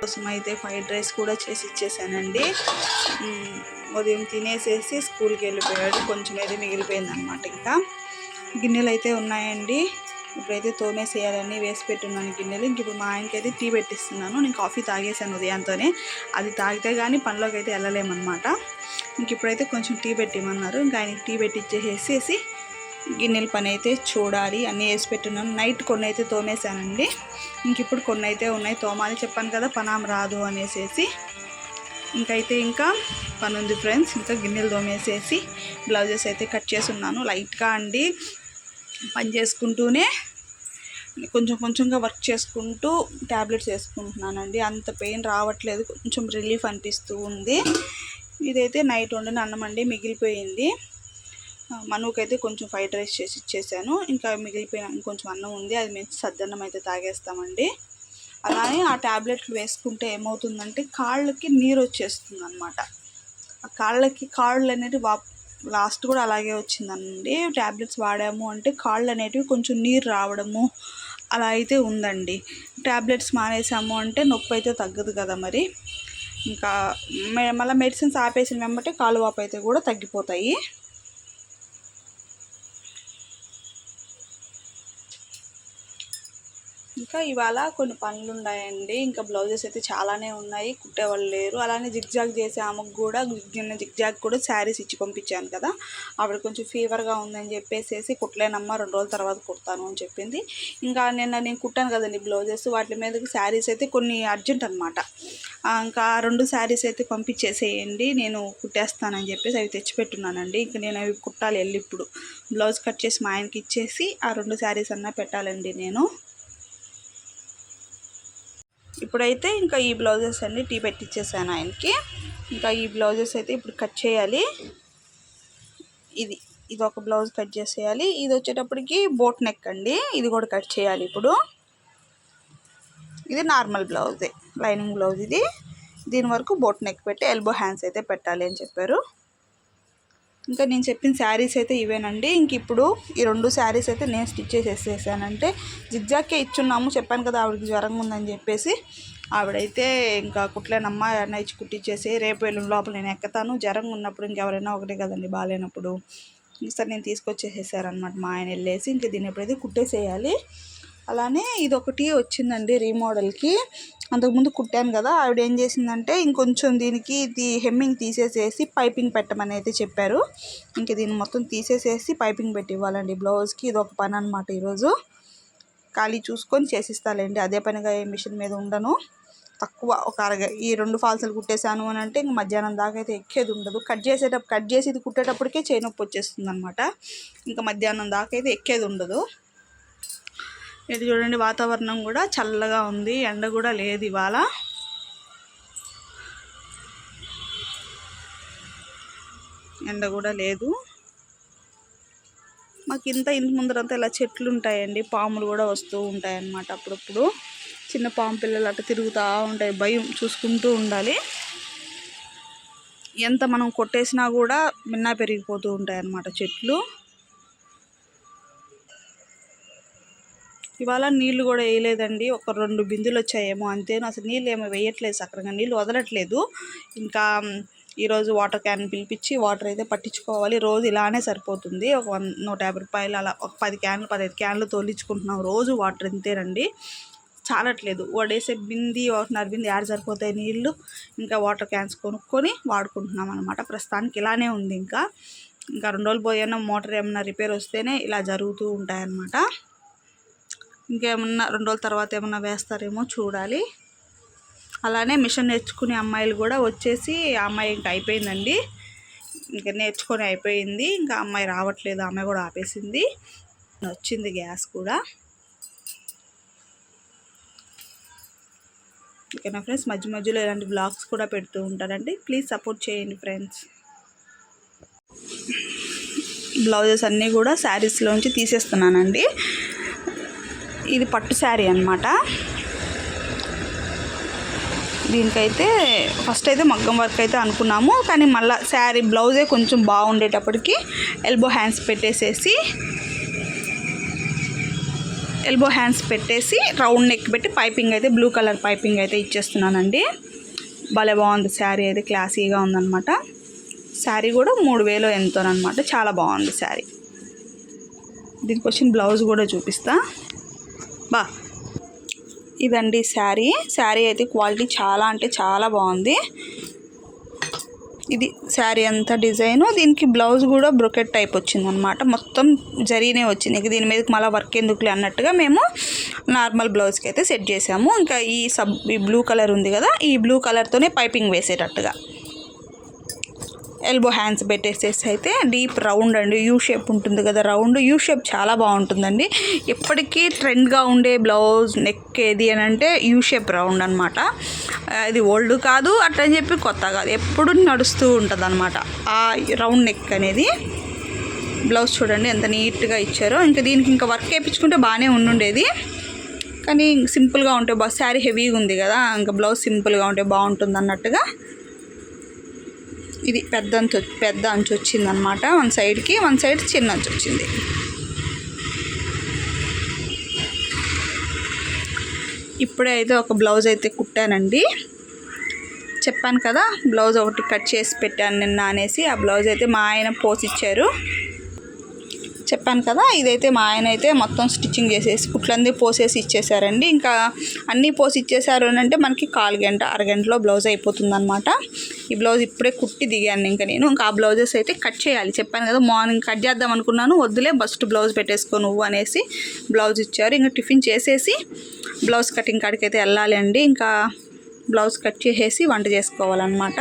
కోసం అయితే fried rice కూడా చేసి ఇచ్చేసానండి. ఉదయం తినేసేసి స్కూల్కి వెళ్ళిపోయాడు. కొంచెం అయితే మిగిలిపోయింది అనమాట ఇంకా. గిన్నెలు అయితే ఉన్నాయండి. ఇప్పుడైతే తోమేసేయాలని వేసి పెట్టున్నాను గిన్నెలు. ఇంక ఇప్పుడు మా ఆయనకి అయితే టీ పెట్టిస్తున్నాను. నేను కాఫీ తాగేసాను ఉదయంతోనే. అది తాగితే కానీ పనిలోకి అయితే వెళ్ళలేమన్నమాట. ఇంక ఇప్పుడైతే కొంచెం టీ పెట్టిమన్నారు. ఇంకా ఆయనకి టీ పెట్టించేసేసి గిన్నెల పని అయితే చూడాలి అన్నీ వేసి పెట్టున్నాను నైట్ కొన్ని అయితే తోమేశానండి. ఇంక ఇప్పుడు కొన్ని అయితే ఉన్నాయి. తోమాలి చెప్పాను కదా పనాం రాదు అనేసేసి. ఇంకైతే ఇంకా పని ఉంది ఫ్రెండ్స్. ఇంకా గిన్నెలు తోమేసేసి బ్లౌజెస్ అయితే కట్ చేసి ఉన్నాను లైట్గా అండి. పని చేసుకుంటూనే కొంచెం కొంచెంగా వర్క్ చేసుకుంటూ ట్యాబ్లెట్స్ వేసుకుంటున్నానండి. అంత పెయిన్ రావట్లేదు. కొంచెం రిలీఫ్ అనిపిస్తూ ఉంది. ఇదైతే నైట్ వండిన అన్నం అండి. మిగిలిపోయింది. మనుకైతే కొంచెం ఫ్రైడ్ రైస్ చేసి ఇచ్చేసాను. ఇంకా మిగిలిపోయిన ఇంకొంచెం అన్నం ఉంది అది మేము సద్దన్నం అయితే తాగేస్తామండి. అలానే ఆ ట్యాబ్లెట్లు వేసుకుంటే ఏమవుతుందంటే కాళ్ళకి నీరు వచ్చేస్తుంది అనమాట ఆ కాళ్ళకి కాళ్ళు అనేవి వా లాస్ట్ కూడా అలాగే వచ్చిందండి. ట్యాబ్లెట్స్ వాడాము అంటే కాళ్ళు అనేటివి కొంచెం నీరు రావడము అలా అయితే ఉందండి. ట్యాబ్లెట్స్ మానేసాము అంటే నొప్పి అయితే తగ్గదు కదా మరి. ఇంకా మే- మళ్ళీ మెడిసిన్స్ ఆపేసిన వెంబటే కాలు వాపు అయితే కూడా తగ్గిపోతాయి. ఇంకా ఇవాళ కొన్ని పనులు ఉన్నాయండి ఇంకా బ్లౌజెస్ అయితే చాలానే ఉన్నాయి. కుట్టేవాళ్ళు లేరు. అలానే జిగ్జాగ్ చేసే ఆమెకు కూడా నిన్న జిగ్జాగ్ కూడా శారీస్ ఇచ్చి పంపించాను కదా. ఆవిడ కొంచెం ఫీవర్గా ఉందని చెప్పేసి కుట్టలేనమ్మా రెండు రోజుల తర్వాత కుడతాను అని చెప్పింది. ఇంకా నిన్న నేను కుట్టాను కదండి బ్లౌజెస్. వాటి మీదకి శారీస్ అయితే కొన్ని అర్జెంట్ అనమాట ఇంకా ఆ రెండు శారీస్ అయితే పంపించేసేయండి. నేను కుట్టేస్తానని చెప్పేసి అవి తెచ్చిపెట్టున్నానండి. ఇంకా నేను అవి కుట్టాలి వెళ్ళి ఇప్పుడు. బ్లౌజ్ కట్ చేసి మా ఆయనకి ఇచ్చేసి ఆ రెండు శారీస్ అన్నా పెట్టాలండి నేను. ఇప్పుడైతే ఇంకా ఈ బ్లౌజెస్ అన్నీ టీ పెట్టించేసాను ఆయనకి. ఇంకా ఈ బ్లౌజెస్ అయితే ఇప్పుడు కట్ చేయాలి. ఇది ఇది ఒక బ్లౌజ్ కట్ చేసేయాలి. ఇది వచ్చేటప్పటికి బోట్ నెక్ అండి. ఇది కూడా కట్ చేయాలి ఇప్పుడు. ఇది నార్మల్ బ్లౌజే లైనింగ్ బ్లౌజ్ ఇది. దీని వరకు బోట్ నెక్ పెట్టి ఎల్బో హ్యాండ్స్ అయితే పెట్టాలి అని చెప్పారు. ఇంకా నేను చెప్పిన శారీస్ అయితే ఇవేనండి. ఇంక ఇప్పుడు ఈ రెండు శారీస్ అయితే నేను స్టిచ్ చేసేసానంటే జిగ్జాకే ఇచ్చున్నాము. చెప్పాను కదా ఆవిడకి జ్వరం ఉందని చెప్పేసి. ఆవిడైతే ఇంకా కుట్లేనమ్మ అన్న ఇచ్చి కుట్టించేసి రేపు వెళ్ళిన లోపల నేను ఎక్కుతాను. జ్వరంగా ఉన్నప్పుడు ఇంకెవరైనా ఒకటే కదండి బాగాలేనప్పుడు. సరే నేను తీసుకొచ్చేసేసారనమాట మా ఆయన వెళ్ళేసి. ఇంక దీన్ని ఎప్పుడైతే కుట్టేసేయాలి అలానే ఇది ఒకటి వచ్చిందండి రీమోడల్కి. అంతకుముందు కుట్టాను కదా ఆవిడ ఏం చేసిందంటే ఇంకొంచెం దీనికి ఇది హెమ్మింగ్ తీసేసేసి పైపింగ్ పెట్టమని అయితే చెప్పారు. ఇంక దీన్ని మొత్తం తీసేసేసి పైపింగ్ పెట్టి ఇవ్వాలండి. బ్లౌజ్కి ఇది ఒక పని అనమాట ఈరోజు. ఖాళీ చూసుకొని చేసిస్తాలేండి. అదే పనిగా ఏ మిషన్ మీద ఉండను. తక్కువ ఒక అరగ ఈ రెండు ఫాల్సులు కుట్టేశాను అని అంటే ఇంక మధ్యాహ్నం దాకా అయితే ఎక్కేది ఉండదు. కట్ చేసేటప్పుడు కట్ చేసి ఇది కుట్టేటప్పటికే చేయి నొప్పి వచ్చేస్తుంది అనమాట ఇంకా మధ్యాహ్నం దాకా అయితే ఎక్కేది ఉండదు. ఇది చూడండి వాతావరణం కూడా చల్లగా ఉంది. ఎండ కూడా లేదు ఇవాళ. ఎండ కూడా లేదు. మాకు ఇంత ఇంటి ముందరంతా ఇలా చెట్లు ఉంటాయండి. పాములు కూడా వస్తూ ఉంటాయి అన్నమాట అప్పుడప్పుడు. చిన్న పాము పిల్లలు అట్లా తిరుగుతూ ఉంటాయి భయం చూసుకుంటూ ఉండాలి. ఎంత మనం కొట్టేసినా కూడా మిన్నా పెరిగిపోతూ ఉంటాయి అన్నమాట చెట్లు. ఇవాళ నీళ్ళు కూడా వేయలేదండి. ఒక రెండు బిందులు వచ్చాయేమో అంతేను అసలు నీళ్ళు ఏమో వేయట్లేదు సక్రంగా. నీళ్ళు వదలట్లేదు. ఇంకా ఈరోజు వాటర్ క్యాన్ పిలిపించి వాటర్ అయితే పట్టించుకోవాలి. రోజు ఇలానే సరిపోతుంది. ఒక వన్ నూట యాభై రూపాయలు అలా ఒక పది క్యాన్లు పదహైదు క్యాన్లు తోలించుకుంటున్నాం. రోజు వాటర్ ఇంతేనండి. చాలట్లేదు. వడేసే బింది ఒకటిన్నర బింది యాడ్ సరిపోతాయి నీళ్ళు ఇంకా వాటర్ క్యాన్స్ కొనుక్కొని వాడుకుంటున్నాం అనమాట ప్రస్తుతానికి ఇలానే ఉంది ఇంకా. ఇంకా రెండు రోజులు పోయినా మోటార్ ఏమన్నా రిపేర్ వస్తేనే ఇలా జరుగుతూ ఉంటాయన్నమాట. ఇంకేమన్నా రెండు రోజుల తర్వాత ఏమన్నా వేస్తారేమో చూడాలి. అలానే మిషన్ నేర్చుకునే అమ్మాయిలు కూడా వచ్చేసి ఆ అమ్మాయి ఇంకా అయిపోయిందండి. ఇంకా నేర్చుకొని అయిపోయింది. ఇంకా అమ్మాయి రావట్లేదు అమ్మాయి కూడా ఆపేసింది. వచ్చింది గ్యాస్ కూడా. ఓకేనా ఫ్రెండ్స్? మధ్య మధ్యలో ఇలాంటి బ్లాగ్స్ కూడా పెడుతూ ఉంటారండి ప్లీజ్ సపోర్ట్ చేయండి ఫ్రెండ్స్. బ్లౌజెస్ అన్నీ కూడా శారీస్లోంచి తీసేస్తున్నానండి. ఇది పట్టు శారీ అనమాట దీనికైతే ఫస్ట్ అయితే మగ్గం వర్క్ అయితే అనుకున్నాము. కానీ మళ్ళీ శారీ బ్లౌజే కొంచెం బాగుండేటప్పటికి ఎల్బో హ్యాండ్స్ పెట్టేసేసి ఎల్బో హ్యాండ్స్ పెట్టేసి రౌండ్ నెక్ పెట్టి పైపింగ్ అయితే బ్లూ కలర్ పైపింగ్ అయితే ఇచ్చేస్తున్నానండి. భలే బాగుంది శారీ అయితే క్లాసీగా ఉందన్నమాట. శారీ కూడా మూడు వేలు ఎంతోనమాట చాలా బాగుంది శారీ. దీనికి వచ్చిన బ్లౌజ్ కూడా చూపిస్తా. బా. ఇదండి శారీ. శారీ అయితే క్వాలిటీ చాలా అంటే చాలా బాగుంది. ఇది శారీ అంతా డిజైను. దీనికి బ్లౌజ్ కూడా బ్రొకెట్ టైప్ వచ్చిందనమాట మొత్తం జరీనే వచ్చింది. ఇక దీని మీదకి మళ్ళీ వర్క్ ఎందుకులే అన్నట్టుగా మేము నార్మల్ బ్లౌజ్కి అయితే సెట్ చేసాము. ఇంకా ఈ సబ్ ఈ బ్లూ కలర్ ఉంది కదా ఈ బ్లూ కలర్తోనే పైపింగ్ వేసేటట్టుగా. ఎల్బో హ్యాండ్స్ పెట్టేసేసి అయితే డీప్ రౌండ్ అండి. యూ షేప్ ఉంటుంది కదా రౌండ్ యూ షేప్ చాలా బాగుంటుందండి. ఎప్పటికీ ట్రెండ్గా ఉండే బ్లౌజ్ నెక్ ఏది అని అంటే యూ షేప్ రౌండ్ అనమాట ఇది ఓల్డ్ కాదు అట్లని అని చెప్పి కొత్త కాదు. ఎప్పుడు నడుస్తూ ఉంటుంది అనమాట ఆ రౌండ్ నెక్ అనేది. బ్లౌజ్ చూడండి ఎంత నీట్గా ఇచ్చారో. ఇంకా దీనికి ఇంకా వర్క్ వేయించుకుంటే బాగానే ఉండుండేది. కానీ సింపుల్గా ఉంటే బా శారీ హెవీగా ఉంది కదా ఇంకా బ్లౌజ్ సింపుల్గా ఉంటే బాగుంటుంది అన్నట్టుగా. ఇది పెద్ద అంచు పెద్ద అంచు వచ్చిందనమాట వన్ సైడ్కి వన్ సైడ్ చిన్న అంచు వచ్చింది. ఇప్పుడే అయితే ఒక బ్లౌజ్ అయితే కుట్టానండి. చెప్పాను కదా బ్లౌజ్ ఒకటి కట్ చేసి పెట్టాను నిన్న అనేసి ఆ బ్లౌజ్ అయితే మా ఆయన పోసిచ్చారు. చెప్పాను కదా ఇదైతే మా ఆయన అయితే మొత్తం స్టిచ్చింగ్ చేసేసి కుట్లంది పోసేసి ఇచ్చేసారండి. ఇంకా అన్నీ పోసి ఇచ్చేసారు అని అంటే మనకి కాలు గంట అరగంటలో బ్లౌజ్ అయిపోతుంది అనమాట ఈ బ్లౌజ్ ఇప్పుడే కుట్టి దిగాను ఇంకా నేను. ఇంకా ఆ బ్లౌజెస్ అయితే కట్ చేయాలి. చెప్పాను కదా మార్నింగ్ కట్ చేద్దాం అనుకున్నాను వద్దులే ఫస్ట్ బ్లౌజ్ పెట్టేసుకో నువ్వు అనేసి బ్లౌజ్ ఇచ్చారు. ఇంకా టిఫిన్ చేసేసి బ్లౌజ్ కటింగ్ కాడికి అయితే వెళ్ళాలి అండి ఇంకా బ్లౌజ్ కట్ చేసేసి వంట చేసుకోవాలన్నమాట.